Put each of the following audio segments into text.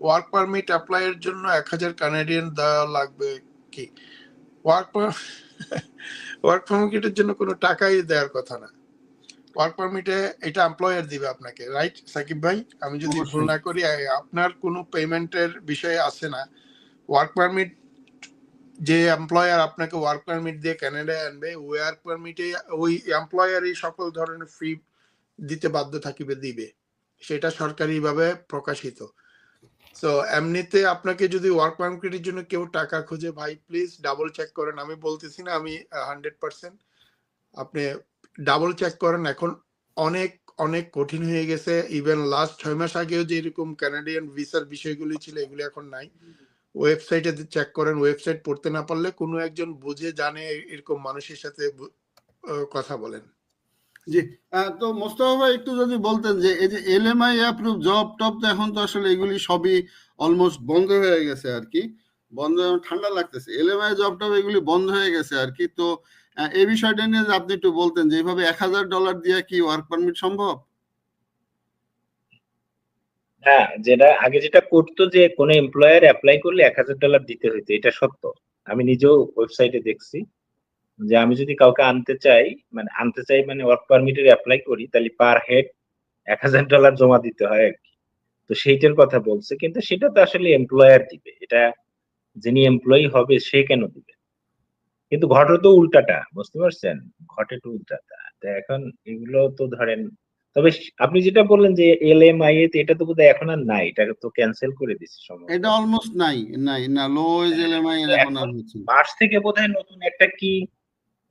Work permit অ্যাপ্লাইয়ের জন্য এক হাজার কানাডিয়ান দেওয়া লাগবে কি? ওয়ার্ক ওয়ার্ক পারমিটের জন্য কোনো টাকাই দেওয়ার কথা না। ওয়ার্ক পারমিটে এটা এমপ্লয়ার দিবে আপনাকে রাইট সাকিব ভাই? আমি যদি ভুল না করি আপনার কোনো পেমেন্টের বিষয়ে আসে না। ওয়ার্ক পারমিট যে এমপ্লয়ার আপনাকে ওয়ার্ক পারমিট দিয়ে কানাডায় আনবে ওয়ার্ক পারমিটে ওই এমপ্লয়ারই সকল ধরনের ফি দিতে বাধ্য থাকিবে দিবে। সেটা সরকারিভাবে প্রকাশিত। তো এমনিতে আপনাকে যদি ওয়ার্ক পারমিটের জন্য কেউ টাকা খুঁজে, ভাই প্লিজ ডাবল চেক করেন। আমি বলতেছি না, আমি হান্ড্রেড পার্সেন্ট আপনি ডাবল চেক করেন। এখন অনেক অনেক কঠিন হয়ে গেছে। ইভেন লাস্ট ছয় মাস আগেও যে এরকম কানাডিয়ান ভিসার বিষয়গুলি ছিল, এগুলি এখন নাই। ওয়েবসাইটে চেক করেন। ওয়েবসাইট পড়তে না পারলে কোনো একজন বুঝে, জানে, এরকম মানুষের সাথে কথা বলেন। জি। তো মোস্তফা ভাই, একটু যদি বলতেন যে এই যে এলএমআই অ্যাপ্রুভ জব টপ তো এখন তো আসলে এগুলি সবই অলমোস্ট বন্ধ হয়ে গেছে আর কি। বন্ধ ঠান্ডা লাগতেছে। এলএমআই জব টপ এগুলি বন্ধ হয়ে গেছে আর কি। তো এই বিষয়টা নিয়ে আপনি একটু বলতেন যে এইভাবে এক হাজার ডলার দিয়ে কি ওয়ার্ক পারমিট সম্ভব? হ্যাঁ যেটা আগে যেটা করতো যে কোনো এমপ্লয়ার অ্যাপ্লাই করলে এক হাজার ডলার দিতে হইতো, এটা সত্য। আমি নিজেও ওয়েবসাইটে দেখছি। যে আমি যদি কাউকে আনতে চাই মানে আনতে চাই মানে ওয়ার্ক পারমিটের অ্যাপ্লাই করি তাহলে পার হেড এক হাজার ডলার জমা দিতে হয় আর কি। তো সেইটার কথা বলছে কিন্তু সেটা তো আসলে এমপ্লয়ার দিবে। এটা যিনি এমপ্লয়ি হবে সে কেন দিবে? কিন্তু ঘটে তো উল্টাটা বুঝতে পারছেন? ঘটে তো উল্টাটা। তো এখন এগুলো তো ধরেন তবে আপনি যেটা বললেন যে এল এম আই এটা তো বোধহয় এখন আর নাই এটা তো ক্যান্সেল করে দিচ্ছে সম্ভবত এটা অলমোস্ট নাই নাই না লো এজ এলএমআই এর এখন আর হচ্ছে। মার্চ থেকে বোধহয় নতুন একটা কি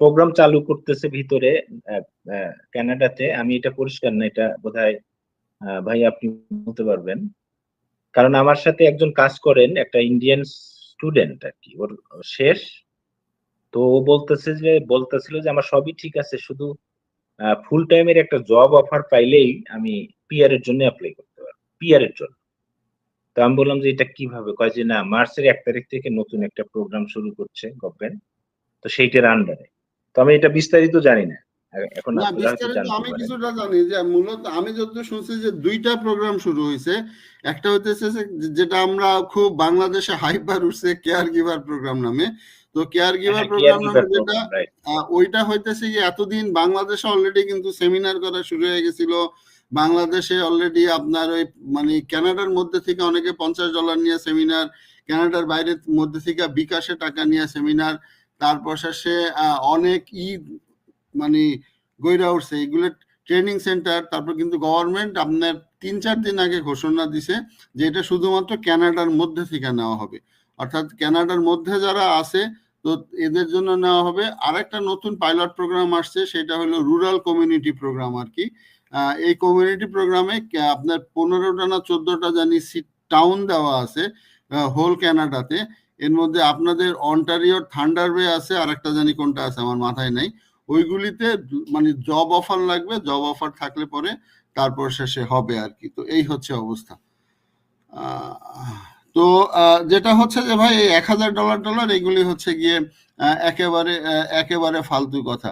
প্রোগ্রাম চালু করতেছে ভিতরে কানাডাতে আমি এটা পরিষ্কার না এটা আহ, ভাই আপনি বলতে পারবেন। কারণ আমার সাথে একজন কাজ করেন একটা ইন্ডিয়ান স্টুডেন্ট আর কি। ওর শেষ। তো ও বলতেছে যে বলতেছিল যে আমার সবই ঠিক আছে শুধু ফুল টাইমের একটা জব অফার পাইলেই আমি পিআর এর জন্য অ্যাপ্লাই করতে পারব পিআর এর জন্য। তো আমি বললাম যে এটা কীভাবে? কয় যে না মার্চের এক তারিখ থেকে নতুন একটা প্রোগ্রাম শুরু করছে গভর্নমেন্ট তো সেইটার আন্ডারে তো আমি এটা বিস্তারিত জানি না। এখন না আপনারা হয়তো বিস্তারিত জানতে আমি কিছুটা জানি যে মূলত আমি যতদূর শুনছি যে দুইটা প্রোগ্রাম শুরু হয়েছে। একটা হইতেছে যেটা আমরা খুব বাংলাদেশে হাইপার উঠছে কেয়ার গিভার প্রোগ্রাম নামে। তো কেয়ার গিভার হ্যাঁ, প্রোগ্রাম নামে যেটা ওইটা হইতেছে যে এতদিন বাংলাদেশে অলরেডি কিন্তু সেমিনার করা শুরু হয়ে গেছিল। বাংলাদেশে অলরেডি আপনার ওই মানে কানাডার মধ্যে থেকে অনেকে পঞ্চাশ ডলার নিয়ে সেমিনার কানাডার বাইরের মধ্যে থেকে বিকাশে টাকা নিয়ে সেমিনার তারপর শেষে অনেক ই মানে গইরা উঠছে। এগুলো ট্রেনিং সেন্টার, তারপর কিন্তু গভর্নমেন্ট আপনার তিন চার দিন আগে ঘোষণা দিছে যে এটা শুধুমাত্র কানাডার মধ্যে থেকে নেওয়া হবে। অর্থাৎ কানাডার মধ্যে যারা আছে, তো এদের জন্য নেওয়া হবে। আরেকটা নতুন পাইলট প্রোগ্রাম আসছে, সেটা হলো রুরাল কমিউনিটি প্রোগ্রাম আর কি। এই কমিউনিটি প্রোগ্রামে আপনার পনেরোটা না চোদ্দটা জানি সিট টাউন দেওয়া আছে হোল কানাডাতে এর মধ্যে আপনাদের অন্টারিওর থান্ডার ওয়ে আছে আর একটা জানি কোনটা আছে আমার মাথায় নাই। ওইগুলিতে মানে জব অফার লাগবে, জব অফার থাকলে পরে তারপর শেষে হবে আর কি। তো এই হচ্ছে অবস্থা। তো যেটা হচ্ছে যে ভাই এক হাজার ডলার ডলার, এগুলি হচ্ছে গিয়ে একেবারে একেবারে ফালতু কথা।